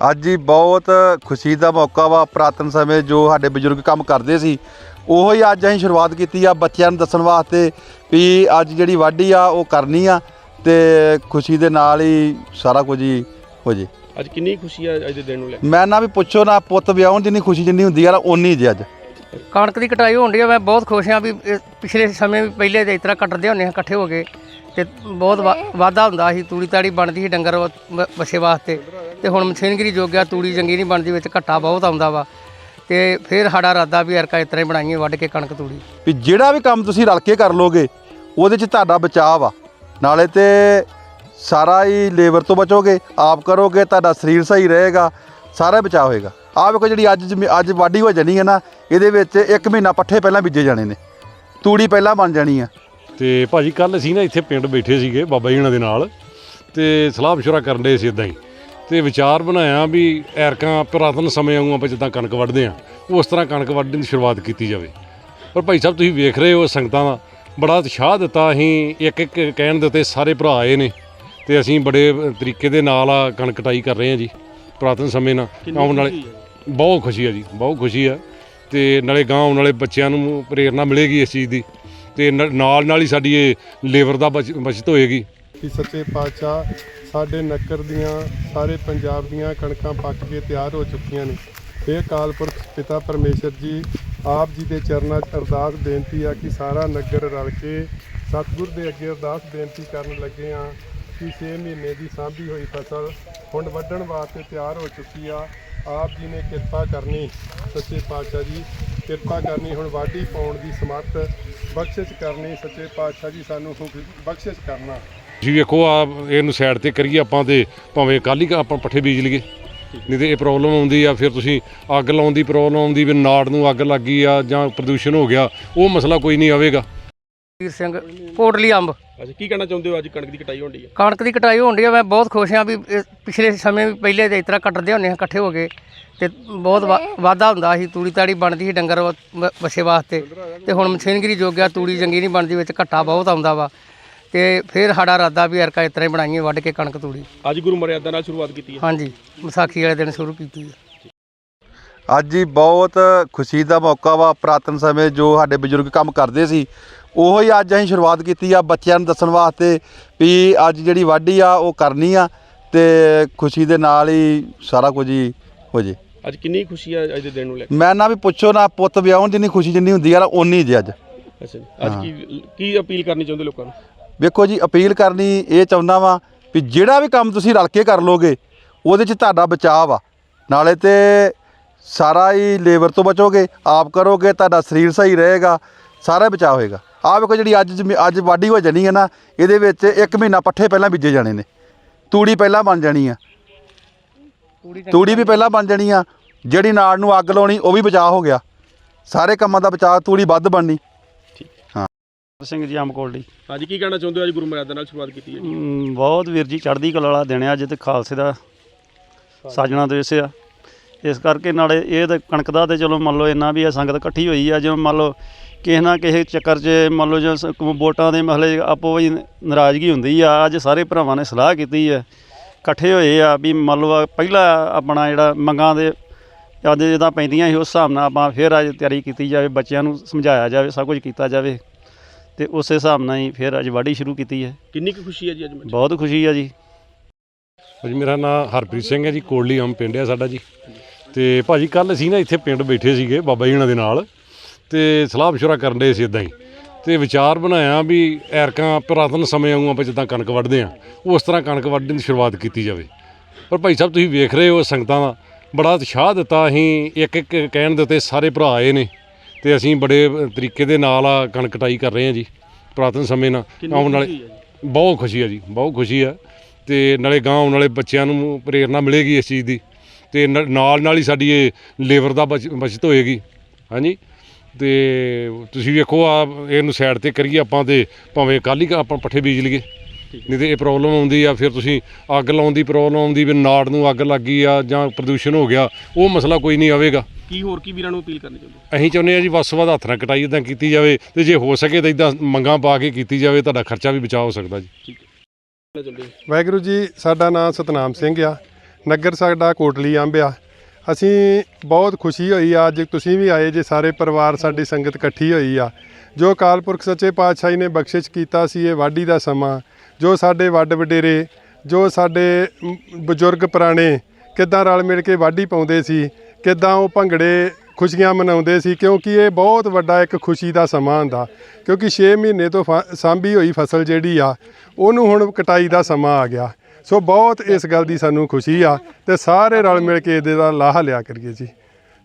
ਅੱਜ ਹੀ ਬਹੁਤ ਖੁਸ਼ੀ ਦਾ ਮੌਕਾ ਵਾ ਪੁਰਾਤਨ ਸਮੇਂ ਜੋ ਸਾਡੇ ਬਜ਼ੁਰਗ ਕੰਮ ਕਰਦੇ ਸੀ ਉਹੋ ਹੀ ਅੱਜ ਅਸੀਂ ਸ਼ੁਰੂਆਤ ਕੀਤੀ ਆ ਬੱਚਿਆਂ ਨੂੰ ਦੱਸਣ ਵਾਸਤੇ ਵੀ ਅੱਜ ਜਿਹੜੀ ਵਾਢੀ ਆ ਉਹ ਕਰਨੀ ਆ ਤੇ ਖੁਸ਼ੀ ਦੇ ਨਾਲ ਹੀ ਸਾਰਾ ਕੁਝ ਹੀ ਹੋ ਜੇ। ਅੱਜ ਕਿੰਨੀ ਖੁਸ਼ੀ ਆ ਅੱਜ ਦੇ ਦਿਨ ਨੂੰ ਲੈ ਮੈਂ ਨਾ ਵੀ ਪੁੱਛੋ ਨਾ ਪੁੱਤ ਵਿਆਹਣ ਜਿੰਨੀ ਖੁਸ਼ੀ ਜਿੰਨੀ ਹੁੰਦੀ ਆ ਓਨੀ ਜੇ ਅੱਜ। ਕਣਕ ਦੀ ਕਟਾਈ ਹੋਣ ਡਈ ਆ ਮੈਂ ਬਹੁਤ ਖੁਸ਼ ਹਾਂ ਵੀ ਇਹ ਪਿਛਲੇ ਸਮੇਂ ਵੀ ਪਹਿਲੇ ਤੇ ਇਸ ਤਰ੍ਹਾਂ ਕੱਟਦੇ ਹੁੰਦੇ ਹਾਂ ਇਕੱਠੇ ਹੋ ਕੇ ਤੇ ਬਹੁਤ ਵਾ- ਵਾਧਾ ਹੁੰਦਾ ਸੀ ਤੂੜੀ ਤਾੜੀ ਬਣਦੀ ਸੀ ਡੰਗਰ ਵਾ- ਵਾਸਤੇ। ਤੇ ਹੁਣ ਮਸ਼ੀਨਗਰੀ ਜੋਗਿਆ ਤੂੜੀ ਚੰਗੀ ਨਹੀਂ ਬਣਦੀ ਵਿੱਚ ਘੱਟਾ ਬਹੁਤ ਆਉਂਦਾ ਵਾ। ਤੇ ਫਿਰ ਸਾਡਾ ਇਰਾਦਾ ਵੀ ਅਰਕਾ ਹੀ ਬਣਾਈਏ ਵੱਢ ਕੇ ਕਣਕ ਤੂੜੀ। ਵੀ ਜਿਹੜਾ ਵੀ ਕੰਮ ਤੁਸੀਂ ਰਲ ਕੇ ਕਰ ਲੋਗੇ ਉਹਦੇ 'ਚ ਤੁਹਾਡਾ ਬਚਾਅ ਵਾ। ਨਾਲੇ ਤੇ ਸਾਰਾ ਹੀ ਲੇਬਰ ਤੋਂ ਬਚੋਗੇ ਆਪ ਕਰੋਗੇ ਤੁਹਾਡਾ ਸਰੀਰ ਸਹੀ ਰਹੇਗਾ ਸਾਰਾ ਬਚਾਅ ਹੋਏਗਾ। ਆਹ ਵੇਖੋ ਜਿਹੜੀ ਅੱਜ ਜ਼ਮੀ- ਅੱਜ ਵਾਢੀ ਹੋ ਜਾਣੀ ਹੈ ਨਾ ਇਹਦੇ ਵਿੱਚ ਇੱਕ ਮਹੀਨਾ ਪੱਠੇ ਪਹਿਲਾਂ ਬੀਜੇ ਜਾਣੇ ਨੇ। ਤੂੜੀ ਪਹਿਲਾਂ ਬਣ ਜਾਣੀ ਆ। ਤੇ ਭਾਜੀ ਕੱਲ ਅਸੀਂ ਨਾ ਇੱਥੇ ਪਿੰਡ ਬੈਠੇ ਸੀਗੇ ਬਾਬਾ ਜੀ ਹੁਣਾਂ ਦੇ ਨਾਲ ਤੇ ਸਲਾਹ ਮਸ਼ਵਰਾ ਕਰਨ ਦੇ ਸੀ ਇਦਾਂ ਹੀ। ਤੇ ਵਿਚਾਰ ਬਣਾਇਆ ਵੀ ਐਰਕਾਂ ਪੁਰਾਤਨ ਸਮੇਂ ਵਾਂਗੂ ਆਪਾਂ ਜਿੱਦਾਂ ਕਣਕ ਵੱਢਦੇ ਆ ਉਸ ਤਰ੍ਹਾਂ ਕਣਕ ਵੱਢਣ ਦੀ ਸ਼ੁਰੂਆਤ ਕੀਤੀ ਜਾਵੇ। ਪਰ ਭਾਈ ਸਾਹਿਬ ਤੁਸੀਂ ਵੇਖ ਰਹੇ ਹੋ ਸੰਗਤਾਂ ਦਾ ਬੜਾ ਉਤਸ਼ਾਹ ਦਿੱਤਾ ਅਸੀਂ ਇੱਕ ਇੱਕ ਕਹਿਣ ਦੇ ਉੱਤੇ ਸਾਰੇ ਭਰਾ ਆਏ ਨੇ ਤੇ ਅਸੀਂ ਬੜੇ ਤਰੀਕੇ ਦੇ ਨਾਲ ਆ ਕਣਕ ਕਟਾਈ ਕਰ ਰਹੇ ਹਾਂ ਜੀ ਪੁਰਾਤਨ ਸਮੇਂ ਨਾਲ ਆਉਣ ਵਾਲੇ ਬਹੁਤ ਖੁਸ਼ੀ ਆ ਜੀ ਬਹੁਤ ਖੁਸ਼ੀ ਆ ਤੇ ਨਾਲੇ ਗਾਂ ਆਉਣ ਵਾਲੇ ਬੱਚਿਆਂ ਨੂੰ ਪ੍ਰੇਰਣਾ ਮਿਲੇਗੀ ਇਸ ਚੀਜ਼ ਦੀ ਤੇ ਨਾਲ ਨਾਲ ਹੀ ਸਾਡੀ ਇਹ ਲੇਬਰ ਦਾ ਬਚ- ਬਚਤ ਹੋਏਗੀ। ਕਿ ਸੱਚੇ ਪਾਤਸ਼ਾਹ ਸਾਡੇ ਨੱਕਰ ਦੀਆਂ, ਸਾਰੇ ਪੰਜਾਬ ਦੀਆਂ ਕਣਕਾਂ ਪੱਕ ਕੇ ਤਿਆਰ ਹੋ ਚੁੱਕੀਆਂ ਨੇ। ਇਹ ਅਕਾਲ ਪੁਰਖ ਪਿਤਾ ਪਰਮੇਸ਼ਰ ਜੀ ਆਪ ਜੀ ਦੇ ਚਰਨਾਂ 'ਚ ਅਰਦਾਸ ਬੇਨਤੀ ਆ ਕਿ ਸਾਰਾ ਨਗਰ ਰਲ ਕੇ ਸਤਿਗੁਰ ਦੇ ਅੱਗੇ ਅਰਦਾਸ ਬੇਨਤੀ ਕਰਨ ਲੱਗੇ ਆ ਕਿ 6 ਮਹੀਨੇ ਦੀ ਸਾਂਭੀ ਹੋਈ ਫਸਲ ਹੁਣ ਵੱਢਣ ਵਾਸਤੇ ਤਿਆਰ ਹੋ ਚੁੱਕੀ ਆ। ਆਪ ਜੀ ਨੇ ਕਿਰਪਾ ਕਰਨੀ, ਸੱਚੇ ਪਾਤਸ਼ਾਹ ਜੀ, ਕਿਰਪਾ ਕਰਨੀ, ਹੁਣ ਵਾਢੀ ਪਾਉਣ ਦੀ ਸਮਰੱਥ ਬਖਸ਼ਿਸ਼ ਕਰਨੀ, ਸੱਚੇ ਪਾਤਸ਼ਾਹ ਜੀ ਸਾਨੂੰ ਹੁਕਮ- ਬਖਸ਼ਿਸ਼ ਕਰਨਾ। ਜੀ ਵੇਖੋ ਆ ਇਹਨੂੰ ਸਾਈਡ ਤੇ ਕਰੀਏ ਆਪਾਂ ਤੇ ਭਾਵੇਂ ਕੱਲ ਹੀ ਆਪਾਂ ਪੱਠੇ ਬੀਜ ਲਈਏ। ਨਹੀਂ ਤੇ ਇਹ ਪ੍ਰੋਬਲਮ ਆਉਂਦੀ ਆ ਫਿਰ ਤੁਸੀਂ ਅੱਗ ਲਾਉਣ ਦੀ ਪ੍ਰੋਬਲਮ ਆਉਂਦੀ ਵੀ ਨਾੜ ਨੂੰ ਅੱਗ ਲੱਗ ਗਈ ਆ ਜਾਂ ਪ੍ਰਦੂਸ਼ਣ ਹੋ ਗਿਆ ਉਹ ਮਸਲਾ ਕੋਈ ਨਹੀਂ ਆਵੇਗਾ। ਵੀਰ ਸਿੰਘ ਕੋਟਲੀ ਅੰਬ। ਅੱਛਾ ਕੀ ਕਹਿਣਾ ਚਾਹੁੰਦੇ ਹੋ? ਅੱਜ ਕਣਕ ਦੀ ਕਟਾਈ ਹੋਣ ਦੀ ਹੈ ਕਣਕ ਦੀ ਕਟਾਈ ਹੋਣ ਡਈ ਆ ਮੈਂ ਬਹੁਤ ਖੁਸ਼ ਹਾਂ ਵੀ ਇਹ ਪਿਛਲੇ ਸਮੇਂ ਵੀ ਪਹਿਲੇ ਤੇ ਇਸ ਤਰ੍ਹਾਂ ਕੱਟਦੇ ਹੁੰਦੇ ਹਾਂ ਇਕੱਠੇ ਹੋ ਕੇ। ਤੇ ਬਹੁਤ ਵਾ- ਵਾਧਾ ਹੁੰਦਾ ਸੀ ਤੂੜੀ ਤਾੜੀ ਬਣਦੀ ਸੀ ਡੰਗਰ ਵਾ- ਬ- ਵਾਸਤੇ। ਤੇ ਹੁਣ ਮਸ਼ੀਨਗਰੀ ਜੋਗਿਆ ਤੂੜੀ ਚੰਗੀ ਨਹੀਂ ਬਣਦੀ ਵਿੱਚ ਘੱਟਾ ਬਹੁਤ ਆਉਂਦਾ ਵਾ। ਤੇ ਫਿਰ ਸਾਡਾ ਇਰਾਦਾ ਵੀ ਅਰਕਾ ਇਸ ਤਰ੍ਹਾਂ ਹੀ ਬਣਾਈਏ ਵੱਢ ਕੇ ਕਣਕ ਤੂੜੀ। ਅੱਜ ਗੁਰੂ ਮਰਿਆਦਾ ਨਾਲ ਸ਼ੁਰੂਆਤ ਕੀਤੀ ਹੈ। ਹਾਂਜੀ ਵਿਸਾਖੀ ਵਾਲੇ ਦਿਨ ਸ਼ੁਰੂ ਕੀਤੀ ਹੈ। ਅੱਜ ਹੀ ਬਹੁਤ ਖੁਸ਼ੀ ਦਾ ਮੌਕਾ ਵਾ ਪੁਰਾਤਨ ਸਮੇਂ ਜੋ ਸਾਡੇ ਬਜ਼ੁਰਗ ਕੰਮ ਕਰਦੇ ਸੀ ਉਹੋ ਹੀ ਅੱਜ ਅਸੀਂ ਸ਼ੁਰੂਆਤ ਕੀਤੀ ਆ ਬੱਚਿਆਂ ਨੂੰ ਦੱਸਣ ਵਾਸਤੇ ਵੀ ਅੱਜ ਜਿਹੜੀ ਵਾਢੀ ਆ ਉਹ ਕਰਨੀ ਆ ਤੇ ਖੁਸ਼ੀ ਦੇ ਨਾਲ ਹੀ ਸਾਰਾ ਕੁਝ ਹੀ ਹੋ ਜੇ। ਅੱਜ ਕਿੰਨੀ ਖੁਸ਼ੀ ਆ ਅੱਜ ਦੇ ਦਿਨ ਨੂੰ ਲੈ ਮੈਂ ਨਾ ਵੀ ਪੁੱਛੋ ਨਾ ਪੁੱਤ ਵਿਆਹਣ ਜਿੰਨੀ ਖੁਸ਼ੀ ਜਿੰਨੀ ਹੁੰਦੀ ਆ ਓਨੀ ਜੇ ਅੱਜ। ਅੱਛਾ ਜੀ। ਅੱਜ ਕੀ ਕੀ ਅਪੀਲ ਕਰਨੀ ਚਾਹੁੰਦੇ ਲੋਕਾਂ ਨੂੰ? ਵੇਖੋ ਜੀ ਅਪੀਲ ਕਰਨੀ ਇਹ ਚਾਹੁੰਦਾ ਵਾਂ ਵੀ ਜਿਹੜਾ ਵੀ ਕੰਮ ਤੁਸੀਂ ਰਲ ਕੇ ਕਰ ਲੋਗੇ ਉਹਦੇ 'ਚ ਤੁਹਾਡਾ ਬਚਾਅ ਵਾ। ਨਾਲੇ ਤੇ ਸਾਰਾ ਹੀ ਲੇਬਰ ਤੋਂ ਬਚੋਗੇ ਆਪ ਕਰੋਗੇ ਤੁਹਾਡਾ ਸਰੀਰ ਸਹੀ ਰਹੇਗਾ ਸਾਰਾ ਬਚਾਅ ਹੋਏਗਾ। ਆਹ ਵੇਖੋ ਜਿਹੜੀ ਅੱਜ ਅੱਜ ਵਾਢੀ ਹੋ ਜਾਣੀ ਹੈ ਨਾ ਇਹਦੇ ਵਿੱਚ ਇੱਕ ਮਹੀਨਾ ਪੱਠੇ ਪਹਿਲਾਂ ਬੀਜੇ ਜਾਣੇ ਨੇ। ਤੂੜੀ ਪਹਿਲਾਂ ਬਣ ਜਾਣੀ ਆ। ਤੂੜੀ ਵੀ ਪਹਿਲਾਂ ਬਣ ਜਾਣੀ ਆ। ਜਿਹੜੀ ਨਾੜ ਨੂੰ ਅੱਗ ਲਾਉਣੀ ਉਹ ਵੀ ਬਚਾਅ ਹੋ ਗਿਆ। ਸਾਰੇ ਕੰਮਾਂ ਦਾ ਬਚਾਅ ਤੂੜੀ ਵੱਧ ਬਣਨੀ। ਸਿੰਘ ਜੀ ਅਮਕੋਲਡੀ ਅੱਜ ਕੀ ਕਹਿਣਾ ਚਾਹੁੰਦੇ ਹੋ? ਅੱਜ ਗੁਰੂ ਮਰਿਆਦਾ ਨਾਲ ਸ਼ੁਰੂਆਤ ਕੀਤੀ ਹੈ ਬਹੁਤ ਵੀਰ ਜੀ ਚੜ੍ਹਦੀ ਕਲਾ ਵਾਲਾ ਦਿਨ ਆ ਅੱਜ ਤੇ ਖਾਲਸੇ ਦਾ ਸਾਜਣਾ ਦਿਵਸ ਆ। ਇਸ ਕਰਕੇ ਨਾਲੇ ਇਹ ਤੇ ਕਣਕ ਦਾ ਤੇ ਚਲੋ ਮੰਨ ਲਓ ਇੰਨਾ ਵੀ ਆ ਸੰਗਤ ਇਕੱਠੀ ਹੋਈ ਆ ਜਿਵੇਂ ਮੰਨ ਲਓ ਕਿਸੇ ਨਾ ਕਿਸੇ ਚੱਕਰ 'ਚ ਮੰਨ ਲਓ ਜੋ ਸ- ਵੋਟਾਂ ਦੇ ਮਸਲੇ ਆਪੋ ਵਿੱਚ ਨਾਰਾਜ਼ਗੀ ਹੁੰਦੀ ਆ। ਅੱਜ ਸਾਰੇ ਭਰਾਵਾਂ ਨੇ ਸਲਾਹ ਕੀਤੀ ਆ ਇਕੱਠੇ ਹੋਏ ਆ ਵੀ ਮੰਨ ਲਓ ਪਹਿਲਾ ਆਪਣਾ ਜਿਹੜਾ ਮੰਗਾਂ ਦੇ ਅੱਜ ਜਿਹਦਾ ਪੈਂਦੀਆਂ ਸੀ ਉਸ ਹਿਸਾਬ ਨਾਲ ਆਪਾਂ ਫਿਰ ਅੱਜ ਤਿਆਰੀ ਕੀਤੀ ਜਾਵੇ ਬੱਚਿਆਂ ਨੂੰ ਸਮਝਾਇਆ ਜਾਵੇ ਸਭ ਕੁਝ ਕੀਤਾ ਜਾਵੇ। ਤੇ ਉਸੇ ਹਿਸਾਬ ਨਾਲ ਹੀ ਫਿਰ ਅੱਜ ਵਾਢੀ ਸ਼ੁਰੂ ਕੀਤੀ ਹੈ। ਕਿੰਨੀ ਕੁ ਖੁਸ਼ੀ ਹੈ ਜੀ ਅੱਜ ਮੈਨੂੰ ਬਹੁਤ ਖੁਸ਼ੀ ਆ ਜੀ। ਭਾਜੀ ਮੇਰਾ ਨਾਮ ਹਰਪ੍ਰੀਤ ਸਿੰਘ ਹੈ ਜੀ ਕੋਟਲੀ ਆਮ ਪਿੰਡ ਹੈ ਸਾਡਾ ਜੀ। ਤੇ ਭਾਜੀ ਕੱਲ ਅਸੀਂ ਨਾ ਇੱਥੇ ਪਿੰਡ ਬੈਠੇ ਸੀਗੇ ਬਾਬਾ ਜੀ ਹੁਣਾਂ ਦੇ ਨਾਲ। ਤੇ ਸਲਾਹ ਮਸ਼ਵਰਾ ਕਰਨ ਦੇ ਸੀ ਇਦਾਂ ਹੀ। ਤੇ ਵਿਚਾਰ ਬਣਾਇਆ ਵੀ ਐਰਕਾਂ ਪੁਰਾਤਨ ਸਮੇਂ ਵਾਂਗੂ ਆਪਾਂ ਜਿੱਦਾਂ ਕਣਕ ਵੱਢਦੇ ਆ ਉਸ ਤਰ੍ਹਾਂ ਕਣਕ ਵੱਢਣ ਦੀ ਸ਼ੁਰੂਆਤ ਕੀਤੀ ਜਾਵੇ। ਪਰ ਭਾਈ ਸਾਹਿਬ ਤੁਸੀਂ ਵੇਖ ਰਹੇ ਹੋ ਸੰਗਤਾਂ ਦਾ ਬੜਾ ਉਤਸ਼ਾਹ ਦਿੱਤਾ ਅਸੀਂ ਇੱਕ ਇੱਕ ਕਹਿਣ ਦੇ ਉੱਤੇ ਸਾਰੇ ਭਰਾ ਆਏ ਨੇ। ਤੇ ਅਸੀਂ ਬੜੇ ਤਰੀਕੇ ਦੇ ਨਾਲ ਆ ਕਣਕ ਕਟਾਈ ਕਰ ਰਹੇ ਹਾਂ ਜੀ ਪੁਰਾਤਨ ਸਮੇਂ ਨਾਲ। ਆਉਣ ਵਾਲੇ ਬਹੁਤ ਖੁਸ਼ੀ ਆ ਜੀ ਬਹੁਤ ਖੁਸ਼ੀ ਆ ਤੇ ਨਾਲੇ ਗਾਂ ਆਉਣ ਵਾਲੇ ਬੱਚਿਆਂ ਨੂੰ ਪ੍ਰੇਰਣਾ ਮਿਲੇਗੀ ਇਸ ਚੀਜ਼ ਦੀ। ਤੇ ਨਾਲ ਨਾਲ ਹੀ ਸਾਡੀ ਇਹ ਲੇਬਰ ਦਾ ਬਚ- ਬਚਤ ਹੋਏਗੀ। ਹਾਂਜੀ? ਤੇ ਤੁਸੀਂ ਵੇਖੋ ਆ ਇਹਨੂੰ ਸਾਈਡ ਤੇ ਕਰੀਏ ਆਪਾਂ ਤੇ ਭਾਵੇਂ ਕੱਲ ਹੀ ਆਪਾਂ ਪੱਠੇ ਬੀਜ ਲਈਏ। ਨਹੀਂ ਤੇ ਇਹ ਪ੍ਰੋਬਲਮ ਆਉਂਦੀ ਆ ਫਿਰ ਤੁਸੀਂ ਅੱਗ ਲਾਉਣ ਦੀ ਪ੍ਰੋਬਲਮ ਆਉਂਦੀ ਵੀ ਨਾੜ ਨੂੰ ਅੱਗ ਲੱਗ ਗਈ ਆ ਜਾਂ ਪ੍ਰਦੂਸ਼ਣ ਹੋ ਗਿਆ ਉਹ ਮਸਲਾ ਕੋਈ ਨਹੀਂ ਆਵੇਗਾ। ਕੀ ਹੋਰ ਕੀ ਵੀਰਾਂ ਨੂੰ ਅਪੀਲ ਕਰਨੀ ਚਾਹੁੰਦੇ ਹੋ? ਅਸੀਂ ਚਾਹੁੰਦੇ ਆ ਜੀ ਵੱਧ ਹੱਥ ਨਾਲ ਕਟਾਈ ਇਦਾਂ ਕੀਤੀ ਜਾਵੇ ਤੇ ਜੇ ਹੋ ਸਕੇ ਤਾਂ ਇਦਾਂ ਮੰਗਾਂ ਪਾ ਕੇ ਕੀਤੀ ਜਾਵੇ ਤੁਹਾਡਾ ਖਰਚਾ ਵੀ ਬਚਾ ਹੋ ਸਕਦਾ ਜੀ। ਚਾਹੁੰਦੇ ਹੋ? ਵਾਹਿਗੁਰੂ ਜੀ ਸਾਡਾ ਨਾਮ ਸਤਨਾਮ ਸਿੰਘ ਆ। ਨਗਰ ਸਾਡਾ ਕੋਟਲੀ ਅੰਬ ਆ। ਅਸੀਂ ਬਹੁਤ ਖੁਸ਼ੀ ਹੋਈ ਆ ਅੱਜ ਤੁਸੀਂ ਵੀ ਆਏ ਜੇ ਸਾਰੇ ਪਰਿਵਾਰ ਸਾਡੀ ਸੰਗਤ ਇਕੱਠੀ ਹੋਈ ਆ। ਜੋ ਅਕਾਲ ਪੁਰਖ ਸੱਚੇ ਪਾਤਸ਼ਾਹੀ ਨੇ ਬਖਸ਼ਿਸ਼ ਕੀਤਾ ਸੀ ਇਹ ਵਾਢੀ ਦਾ ਸਮਾਂ। ਜੋ ਸਾਡੇ ਵੱਡ ਵਡੇਰੇ, ਜੋ ਸਾਡੇ ਬਜ਼ੁਰਗ ਪੁਰਾਣੇ ਕਿੱਦਾਂ ਰਲ ਮਿਲ ਕੇ ਵਾਢੀ ਪਾਉਂਦੇ ਸੀ, ਕਿੱਦਾਂ ਉਹ ਭੰਗੜੇ ਖੁਸ਼ੀਆਂ ਮਨਾਉਂਦੇ ਸੀ, ਕਿਉਂਕਿ ਇਹ ਬਹੁਤ ਵੱਡਾ ਇੱਕ ਖੁਸ਼ੀ ਦਾ ਸਮਾਂ ਹੁੰਦਾ। ਕਿਉਂਕਿ 6 ਮਹੀਨੇ ਤੋਂ ਫ- ਸਾਂਭੀ ਹੋਈ ਫਸਲ ਜਿਹੜੀ ਆ, ਉਹਨੂੰ ਹੁਣ ਕਟਾਈ ਦਾ ਸਮਾਂ ਆ ਗਿਆ। ਸੋ ਬਹੁਤ ਇਸ ਗੱਲ ਦੀ ਸਾਨੂੰ ਖੁਸ਼ੀ ਆ ਤੇ ਸਾਰੇ ਰਲ ਮਿਲ ਕੇ ਇਹਦੇ ਦਾ ਲਾਹਾ ਲਿਆ ਕਰੀਏ ਜੀ।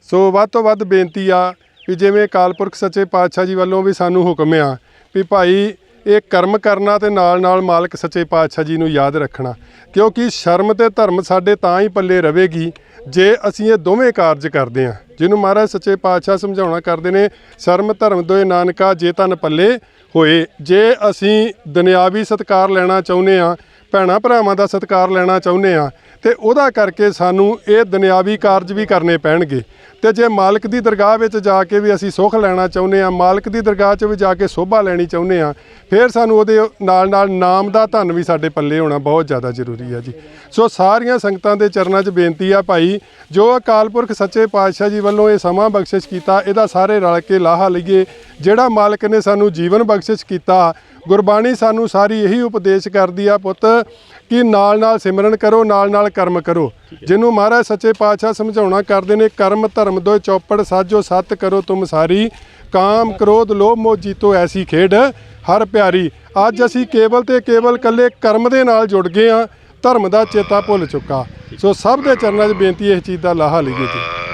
ਸੋ ਵੱਧ ਤੋਂ ਵੱਧ ਬੇਨਤੀ ਆ ਵੀ ਜਿਵੇਂ ਅਕਾਲ ਪੁਰਖ ਸੱਚੇ ਪਾਤਸ਼ਾਹ ਜੀ ਵੱਲੋਂ ਵੀ ਸਾਨੂੰ ਹੁਕਮ ਆ ਵੀ ਭਾਈ ਇਹ ਕਰਮ ਕਰਨਾ ਤੇ ਨਾਲ ਨਾਲ ਮਾਲਕ ਸੱਚੇ ਪਾਤਸ਼ਾਹ ਜੀ ਨੂੰ ਯਾਦ ਰੱਖਣਾ। ਕਿਉਂਕਿ ਸ਼ਰਮ ਤੇ ਧਰਮ ਸਾਡੇ ਤਾਂ ਹੀ ਪੱਲੇ ਰਵੇਗੀ ਜੇ ਅਸੀਂ ਇਹ ਦੋਵੇਂ ਕਾਰਜ ਕਰਦੇ ਹਾਂ। ਜਿਹਨੂੰ ਮਹਾਰਾਜ ਸੱਚੇ ਪਾਤਸ਼ਾਹ ਸਮਝਾਉਣਾ ਕਰਦੇ ਨੇ, ਸ਼ਰਮ ਧਰਮ ਦੋਏ ਨਾਨਕਾ ਜੇ ਤਨ ਪੱਲੇ ਹੋਏ। ਜੇ ਅਸੀਂ ਦੁਨਿਆਵੀ ਸਤਕਾਰ ਲੈਣਾ ਚਾਹੁੰਦੇ ਆ ਭੈਣਾ ਭਰਾਵਾਂ ਦਾ ਸਤਿਕਾਰ ਲੈਣਾ ਚਾਹੁੰਦੇ ਆ ਤੇ ਉਹਦਾ ਕਰਕੇ ਸਾਨੂੰ ਇਹ ਦੁਨਿਆਵੀ ਕਾਰਜ ਵੀ ਕਰਨੇ ਪੈਣਗੇ। ਤੇ ਜੇ ਮਾਲਕ ਦੀ ਦਰਗਾਹ ਵਿੱਚ ਜਾ ਕੇ ਵੀ ਅਸੀਂ ਸੁੱਖ ਲੈਣਾ ਚਾਹੁੰਦੇ ਆ ਮਾਲਕ ਦੀ ਦਰਗਾਹ 'ਚ ਵੀ ਜਾ ਕੇ ਸੋਭਾ ਲੈਣੀ ਚਾਹੁੰਦੇ ਆ ਫਿਰ ਸਾਨੂੰ ਉਹਦੇ ਨਾਲ ਨਾਲ ਨਾਮ ਦਾ ਧਨ ਵੀ ਸਾਡੇ ਪੱਲੇ ਹੋਣਾ ਬਹੁਤ ਜ਼ਿਆਦਾ ਜ਼ਰੂਰੀ ਆ ਜੀ। ਸੋ ਸਾਰੀਆਂ ਸੰਗਤਾਂ ਦੇ ਚਰਨਾਂ 'ਚ ਬੇਨਤੀ ਆ ਭਾਈ, ਜੋ ਅਕਾਲ ਪੁਰਖ ਸੱਚੇ ਪਾਤਸ਼ਾਹ ਜੀ ਵੱਲੋਂ ਇਹ ਸਮਾਂ ਬਖਸ਼ਿਸ਼ ਕੀਤਾ, ਇਹਦਾ ਸਾਰੇ ਰਲ ਕੇ ਲਾਹਾ ਲਈਏ। ਜਿਹੜਾ ਮਾਲਕ ਨੇ ਸਾਨੂੰ ਜੀਵਨ ਬਖਸ਼ਿਸ਼ ਕੀਤਾ ਗੁਰਬਾਣੀ ਸਾਨੂੰ ਸਾਰੀ ਇਹੀ ਉਪਦੇਸ਼ ਕਰਦੀ ਆ ਪੁੱਤ ਕਿ ਨਾਲ ਨਾਲ ਸਿਮਰਨ ਕਰੋ ਨਾਲ ਨਾਲ ਕਰਮ ਕਰੋ। ਜਿਹਨੂੰ ਮਹਾਰਾਜ ਸੱਚੇ ਪਾਤਸ਼ਾਹ ਸਮਝਾਉਣਾ ਕਰਦੇ ਨੇ ਕਰਮ ਧਰਮ ਦੋ ਚੌਪੜ ਸਾਜੋ ਸਤ ਕਰੋ ਤੁਮ ਸਾਰੀ। ਕਾਮ ਕ੍ਰੋਧ ਲੋਭ ਮੋਹ ਜੀਤੋ ਐਸੀ ਖੇਡ ਹਰ ਪਿਆਰੀ। ਅੱਜ ਅਸੀਂ ਕੇਵਲ ਤੇ ਕੇਵਲ ਕੱਲੇ ਕਰਮ ਦੇ ਨਾਲ ਜੁੜ ਗਏ ਆ ਧਰਮ ਦਾ ਚੇਤਾ ਭੁੱਲ ਚੁੱਕਾ। ਸੋ ਸਭ ਦੇ ਚਰਨਾਂ 'ਚ ਬੇਨਤੀ ਇਸ ਚੀਜ਼ ਦਾ ਲਾਹਾ ਲਈਏ ਜੀ।